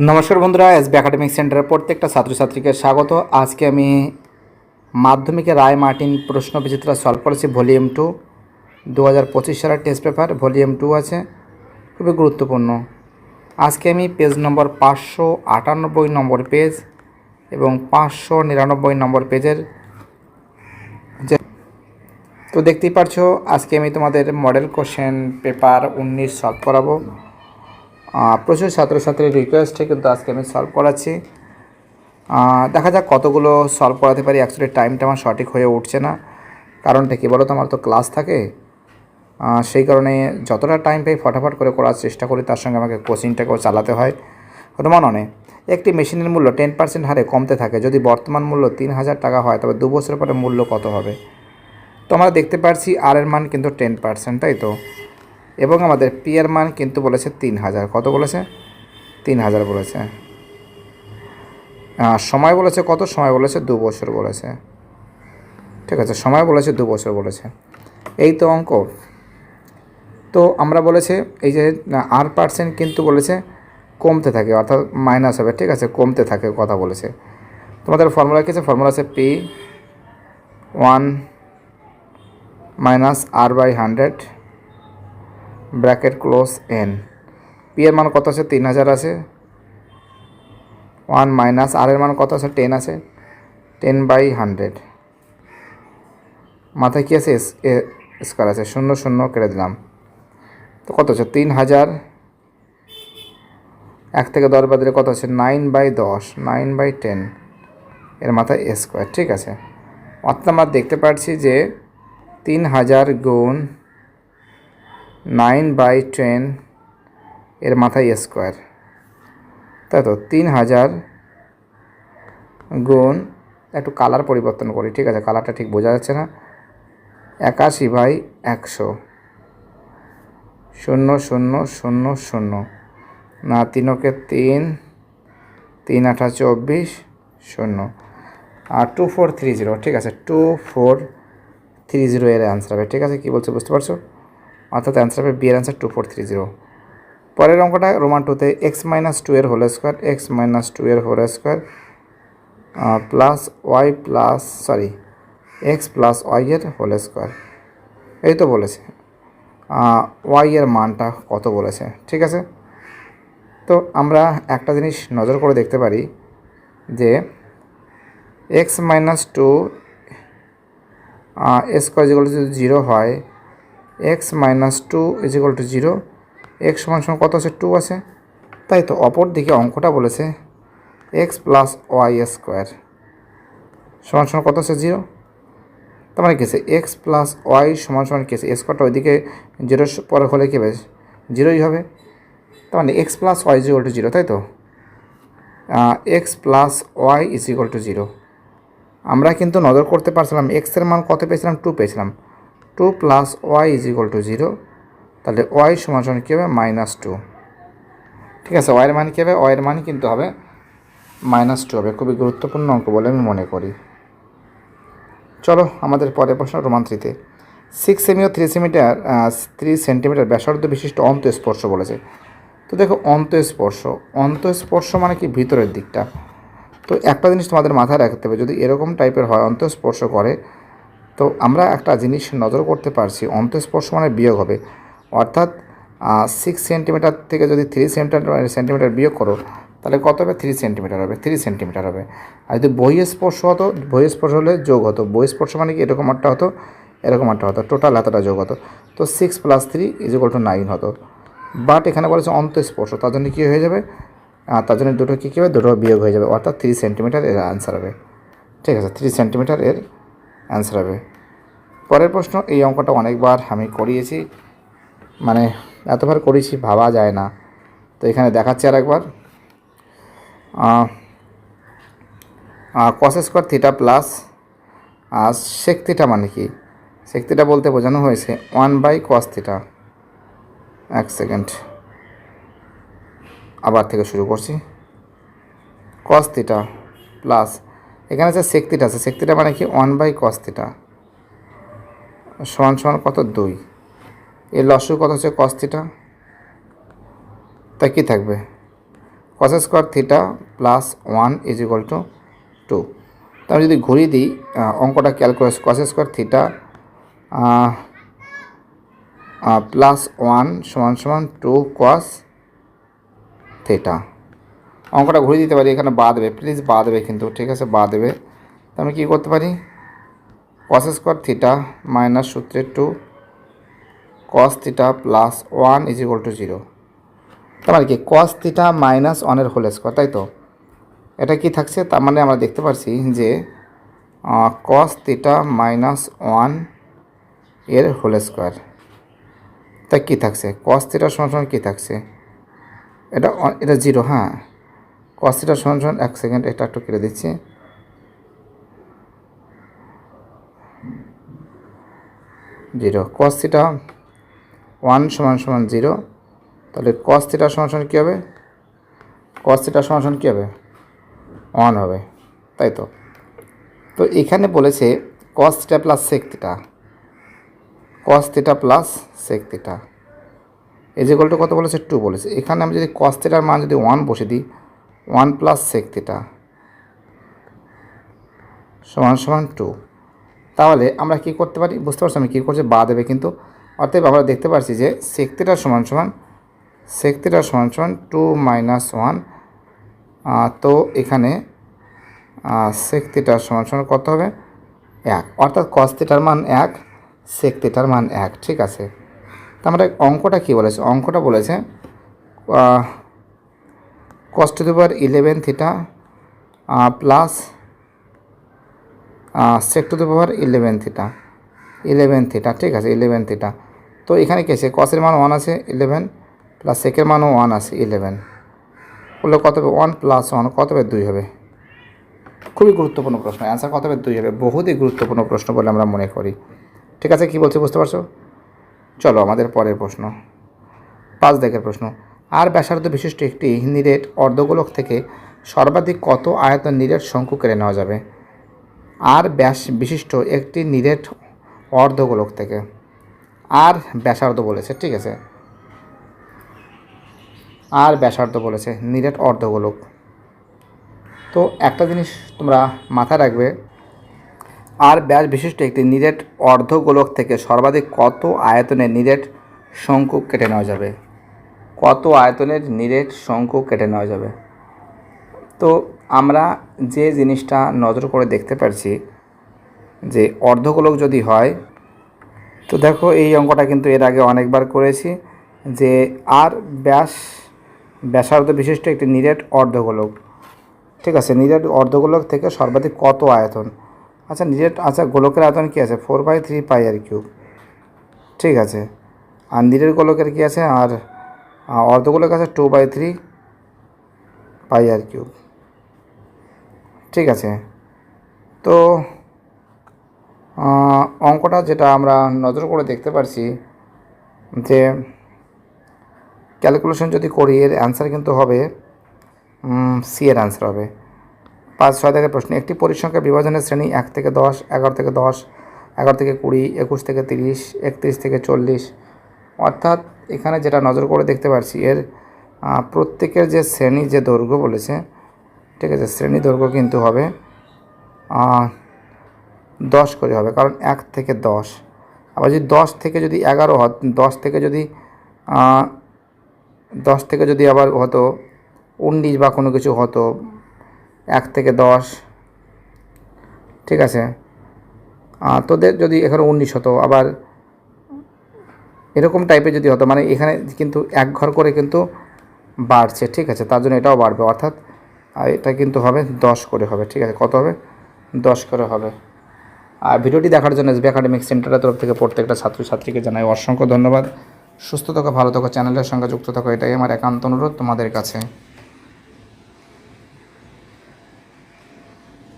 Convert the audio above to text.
নমস্কার বন্ধুরা SB academic সেন্টারের প্রত্যেকটা ছাত্রছাত্রীকে স্বাগত। আজকে আমি মাধ্যমিকে রায় মার্টিন প্রশ্ন বিচিত্রা সলভ করেছি, ভলিউম টু। দু হাজার পঁচিশ সালের টেস্ট পেপার ভলিউম টু আছে, খুবই গুরুত্বপূর্ণ। আজকে আমি পেজ নম্বর পাঁচশো আটানব্বই নম্বর পেজ এবং পাঁচশো নিরানব্বই নম্বর পেজের যে তো দেখতেই পারছ, আজকে আমি তোমাদের মডেল কোশ্চেন পেপার উনিশ সলভ করাবো। প্রচুর ছাত্রছাত্রীর রিকোয়েস্টে কিন্তু আজকে আমি সলভ করাচ্ছি। দেখা যাক কতগুলো সলভ করাতে পারি। অ্যাকচুয়ালি টাইমটা আমার সঠিক হয়ে উঠছে না। কারণটা কি বলো তো আমার তো ক্লাস থাকে। সেই কারণে যতটা টাইম পাই ফটাফট করে করার চেষ্টা করি। তার সঙ্গে আমাকে কোচিংটাকেও চালাতে হয়। রোমাননে একটি মেশিনের মূল্য টেন পার্সেন্ট হারে কমতে থাকে। যদি বর্তমান মূল্য তিন হাজার টাকা হয়, তবে দু বছর পরে মূল্য কত হবে? তো আমরা দেখতে পাচ্ছি আর এর মান কিন্তু টেন পার্সেন্ট তাই তো? এবং আমাদের পি এর মান কিন্তু বলেছে তিন হাজার। কত বলেছে? তিন হাজার বলেছে। সময় বলেছে কত? সময় বলেছে দু বছর বলেছে। ঠিক আছে, সময় বলেছে দু বছর বলেছে। এই তো অঙ্ক। তো আমরা বলেছে এই যে আর পার্সেন্ট কিন্তু বলেছে কমতে থাকে, অর্থাৎ মাইনাস হবে। ঠিক আছে, কমতে থাকে কথা বলেছে। তোমাদের ফর্মুলা কি আছে? ফর্মুলা আছে P one minus R by hundred bracket close N. P এর মান কত আছে? তিন হাজার আছে। ওয়ান মাইনাস আর এর মান কত আছে? টেন আছে। Ten by hundred. মাথায় কী আছে? স্কোয়ার আছে। শূন্য শূন্য কেটে দিলাম। তো কত আছে? তিন হাজার। এক থেকে দশ বাদ কত আছে? নাইন বাই দশ, নাইন বাই টেন। এর মাথায় স্কোয়ার, ঠিক আছে। অর্থাৎ আমরা দেখতে পাচ্ছি যে তিন হাজার গুণ নাইন বাই টেন এর মাথায় স্কোয়ার তাই তো, তিন হাজার গুণ, একটু কালার পরিবর্তন করি, ঠিক আছে? কালারটা ঠিক বোঝা যাচ্ছে না। একাশি বাই একশো। শূন্য শূন্য শূন্য শূন্য। না, তিনকে তিন তিন আঠা চব্বিশ, শূন্য। আর টু ফোর থ্রি জিরো ঠিক আছে? টু ফোর থ্রি জিরো এর অ্যান্সার হবে, ঠিক আছে? কী বলছে, বুঝতে পারছ? অর্থাৎ অ্যান্সার হবে বি এর answer two four three zero পরের অঙ্কটা রোমান টুতে এক্স মাইনাস টু এর whole square X minus two এর whole square plus Y plus sorry X plus Y এর হোল স্কোয়ার এই তো বলেছে। ওয়াই এর মানটা কত বলেছে, ঠিক আছে? তো আমরা একটা জিনিস নজর করে দেখতে পারি যে এক্স মাইনাস টু স্কোয়ার যেগুলো যদি জিরো হয় X minus two is equal to zero X সমান সমান কত আছে? টু আছে। তাই তো অপর দিকে অঙ্কটা বলেছে এক্স প্লাস ওয়াই স্কোয়ার সমান সমান কত আছে? জিরো তার মানে কী আছে? এক্স প্লাস ওয়াই সমান সমান কী আছে? স্কোয়ারটা ওইদিকে জিরো পরে হলে কী হবে? জিরোই হবে। তার মানে X plus Y is equal to zero তাই তো? X plus Y is equal to zero আমরা কিন্তু নজর করতে পারছিলাম এক্সের মান কত পেয়েছিলাম? টু পেয়েছিলাম। Two plus Y is equal to zero, তাহলে ওয়াই সমান কী হবে? Minus two. ঠিক আছে ওয়াইয়ের মান কী হবে? ওয়াইয়ের মান কিন্তু হবে মাইনাস টু হবে। খুবই গুরুত্বপূর্ণ অঙ্ক বলে আমি মনে করি। চলো, আমাদের পরের প্রশ্ন রোমান থ্রিতে সিক্স সেমি ও থ্রি সেমিটার থ্রি সেন্টিমিটার ব্যাসার্ধ বিশিষ্ট অন্তঃস্পর্শ বলেছে। তো দেখো, অন্তঃস্পর্শ। অন্তঃস্পর্শ মানে কি? ভিতরের দিকটা। তো একটা জিনিস তোমাদের মাথায় রাখতে হবে, যদি এরকম টাইপের হয়, অন্তঃস্পর্শ করে তো আমরা একটা জিনিস নজর করতে পারছি অন্তঃস্পর্শ মানে বিয়োগ হবে। অর্থাৎ সিক্স সেন্টিমিটার থেকে যদি থ্রি সেন্টিমিটার সেন্টিমিটার বিয়োগ করো, তাহলে কত হবে? থ্রি সেন্টিমিটার হবে থ্রি সেন্টিমিটার হবে। আর যদি বহিঃস্পর্শ হতো, বহিঃস্পর্শ হলে যোগ হতো। বহিঃস্পর্শ মানে কি? এরকম একটা হতো, এরকম একটা হতো টোটাল এতটা যোগ হতো। তো six plus three is equal to nine হতো। বাট এখানে বলেছে অন্তঃস্পর্শ, তার জন্য কী হয়ে যাবে? তার জন্য দুটো কী কী হবে? দুটো বিয়োগ হয়ে যাবে। অর্থাৎ থ্রি সেন্টিমিটার এর অ্যান্সার হবে। ঠিক আছে থ্রি সেন্টিমিটার এর অ্যান্সার হবে। পরের প্রশ্ন, এই অঙ্কটা অনেকবার আমি করিয়েছি। মানে এতবার করেছি, ভাবা যায় না। তো এখানে দেখাচ্ছি আর একবার কস স্কোয়ার থিটা প্লাস আর সেক থিটা মানে কি? সেক থিটা বলতে বোঝানো হয়েছে ওয়ান বাই কস থিটা এক সেকেন্ড আবার থেকে শুরু করছি। কস থিটা প্লাস এখানে আছে সেক থিটা আছে সেক থিটা মানে কি? ওয়ান বাই কস থিটা সমান সমান কত? দুই। এর লসু কত হচ্ছে? কস থিটা তাই কী থাকবে? Cos square theta plus one is equal to two তাহলে যদি ঘুরিয়ে দিই অঙ্কটা ক্যালকুলেস cos square theta plus one সমান সমান টু কস থিটা অঙ্কটা ঘুরিয়ে দিতে পারি, এখানে বা দেবে প্লিজ বা দেবে কিন্তু, ঠিক আছে বা দেবে। তো আমি কী করতে পারি? কস স্কোয়ার থিটা মাইনাস সূত্রে two cos theta plus one is equal to zero তার মানে কি? কস থিটা মাইনাস ওয়ানের হোল স্কোয়ার তাই তো? এটা কি থাকছে? তার মানে আমরা দেখতে পাচ্ছি যে কস থিটা মাইনাস ওয়ানের হোল স্কোয়ার তা কী থাকছে? কস থিটা সমান কী থাকছে? এটা এটা জিরো হ্যাঁ। থিটা সমান সমান এক সেকেন্ড, এটা একটু কেটে দিচ্ছি। জিরো। কস থিটা ওয়ান সমান সমান জিরো। তাহলে কস থিটা সমান কী হবে? কস থিটা সমান কী হবে? ওয়ান হবে। তাই তো? তো এখানে বলেছে cos theta plus sec theta cos theta plus sec theta এই যে গোলটা কত বলেছে? টু বলেছে। এখানে আমি যদি কস থিটার মান যদি ওয়ান বসে দিই ওয়ান প্লাস সেক থিটা সমান সমান টু তাহলে আমরা কি করতে পারি? বুঝতে পারছি আমি কী করছি? বা দেবে কিন্তু। অতএব আমরা দেখতে পাচ্ছি যে সেক থিটা সমান সমান সেক থিটা সমান সমান টু মাইনাস ওয়ান তো এখানে সেক থিটার সমান সমান কত হবে? এক। অর্থাৎ কস থিটার মান এক সেক থিটার মান এক। ঠিক আছে? তা আমরা অঙ্কটা কী বলেছে? অঙ্কটা বলেছে cos to the power eleven theta plus sec to the power eleven theta eleven theta ঠিক আছে ইলেভেন থিটা তো এখানে কী আছে? কসের মান ওয়ান আছে ইলেভেন প্লাস সেকের মানও ওয়ান আছে ইলেভেন বললে কত হবে? ওয়ান প্লাস ওয়ান কত হবে? দুই হবে। খুবই গুরুত্বপূর্ণ প্রশ্ন অ্যান্সার কত হবে? দুই হবে। বহুতই গুরুত্বপূর্ণ প্রশ্ন বলে আমরা মনে করি। ঠিক আছে, কী বলছি বুঝতে পারছ? চলো, আমাদের পরের প্রশ্ন। পাঁচ দেখের প্রশ্ন। আর ব্যাসার্ধ বিশিষ্ট একটি নিরেট অর্ধগোলক থেকে সর্বাধিক কত আয়তন নিরেট শঙ্কু কেড়ে নেওয়া যাবে? আর ব্যাস বিশিষ্ট একটি নিরেট অর্ধগোলক থেকে। আর ব্যাসার্ধ বলেছে, ঠিক আছে? আর ব্যাসার্ধ বলেছে, নিরেট অর্ধগোলক। তো একটা জিনিস তোমরা মাথায় রাখবে, আর ব্যাস বিশিষ্ট একটি নিরেট অর্ধগোলক থেকে সর্বাধিক কত আয়তনের নিরেট শঙ্কু কেটে নেওয়া যাবে? কত আয়তনের নিরেট শঙ্কু কেটে নেওয়া যাবে? তো আমরা যে জিনিসটা নজর করে দেখতে পারছি যে অর্ধগোলক যদি হয়, তো দেখো এই অঙ্কটা কিন্তু এর আগে অনেকবার করেছি যে আর ব্যাস, ব্যাসার্ধ বিশিষ্ট একটি নিরেট অর্ধগোলক। ঠিক আছে, নিরেট অর্ধগোলক থেকে সর্বাধিক কত আয়তন? আচ্ছা নিরেট আচ্ছা গোলকের আয়তন কী আছে? Four by three pi R cube ঠিক আছে, আর নিরেট গোলকের কী আছে? আর আহ, অর্ধগোলক আছে two by three pi R cube ঠিক আছে? তো অঙ্কটা যেটা আমরা নজর করে দেখতে পারছি যে ক্যালকুলেশন যদি করি এর অ্যান্সার কিন্তু হবে সি এর অ্যান্সার হবে। পাঁচ ছয় থেকে প্রশ্ন একটি পরিসংখ্যা বিভাজনের শ্রেণি এক থেকে দশ এগারো থেকে দশ এগারো থেকে কুড়ি একুশ থেকে তিরিশ একত্রিশ থেকে চল্লিশ। অর্থাৎ এখানে যেটা নজর করে দেখতে পাচ্ছি এর প্রত্যেকের যে শ্রেণি যে দৈর্ঘ্য বলেছে, ঠিক আছে শ্রেণি দৈর্ঘ্য কিন্তু হবে দশ করে হবে, কারণ এক থেকে দশ। আবার যদি দশ থেকে যদি এগারো হয়, দশ থেকে যদি দশ থেকে যদি আবার হতো, উনিশ বা কোনো কিছু হতো, এক থেকে দশ, ঠিক আছে তোদের যদি এখানে উনিশ হতো, আবার এরকম টাইপের যদি হতো মানে এখানে কিন্তু এক ঘর করে কিন্তু বাড়ছে, ঠিক আছে? তার জন্য এটাও বাড়বে। অর্থাৎ এটা কিন্তু হবে দশ করে হবে, ঠিক আছে? কত হবে? দশ করে হবে। আর ভিডিওটি দেখার জন্য এসবি একাডেমিক সেন্টারের তরফ থেকে প্রত্যেকটা ছাত্রছাত্রীকে জানাই অসংখ্য ধন্যবাদ। সুস্থ থাকো, ভালো থাকো, চ্যানেলের সঙ্গে যুক্ত থাকো, এটাই আমার একান্ত অনুরোধ তোমাদের কাছে।